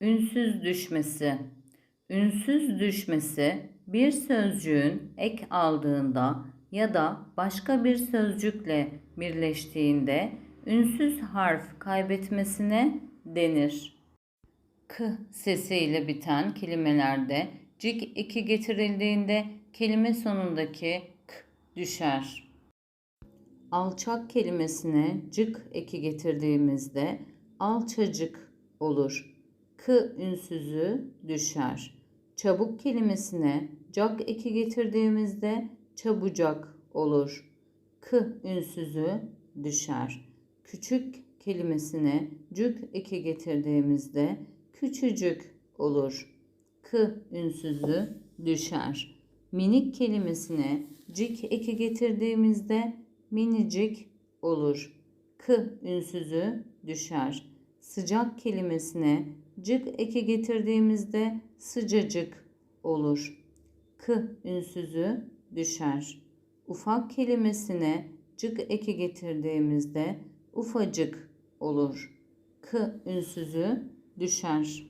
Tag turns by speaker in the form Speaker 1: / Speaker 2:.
Speaker 1: Ünsüz düşmesi. Ünsüz düşmesi bir sözcüğün ek aldığında ya da başka bir sözcükle birleştiğinde ünsüz harf kaybetmesine denir. K sesiyle biten kelimelerde cik eki getirildiğinde kelime sonundaki k düşer. Alçak kelimesine cık eki getirdiğimizde alçacık olur. K ünsüzü düşer. Çabuk kelimesine cak eki getirdiğimizde çabucak olur. K ünsüzü düşer. Küçük kelimesine cük eki getirdiğimizde küçücük olur. K ünsüzü düşer. Minik kelimesine cik eki getirdiğimizde minicik olur. K ünsüzü düşer. Sıcak kelimesine cık eki getirdiğimizde sıcacık olur. K ünsüzü düşer. Ufak kelimesine cık eki getirdiğimizde ufacık olur. K ünsüzü düşer.